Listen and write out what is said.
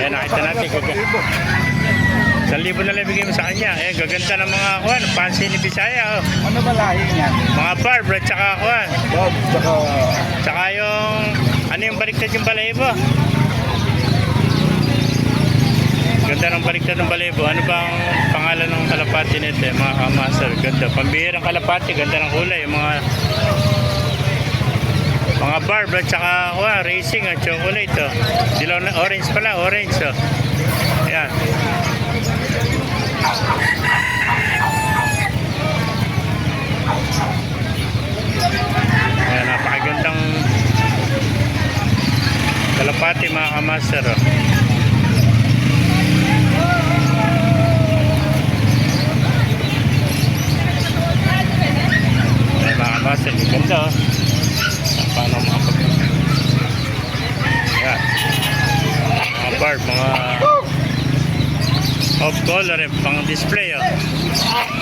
Ayan, nakita natin. Isang libo na lang bigay mo sa kanya. Eh, gaganda ng mga kuhan. Pansi ni Bisaya. Oh. Ano ba lahi niyan? Mga barb at saka kuhan. Bob, tsaka... Tsaka yung, ano yung baliktad yung balahibo? Ganda ng baliktad ng balahibo. Ano ba ang pangalan ng kalapati nito, eh, mga kamaster? Ganda. Pambihirang kalapati, ganda ng kulay. Mga barb at saka kuha, racing at chocolate. Oh. Dilaw na, orange pala, orange. Oh. Yan. Ayan, napakagandang kalapati mga kamaster. Oh. Ayan, mga ganda oh. Paano mga pag... Ayan. Mga barb, mga off color, eh, pang display oh.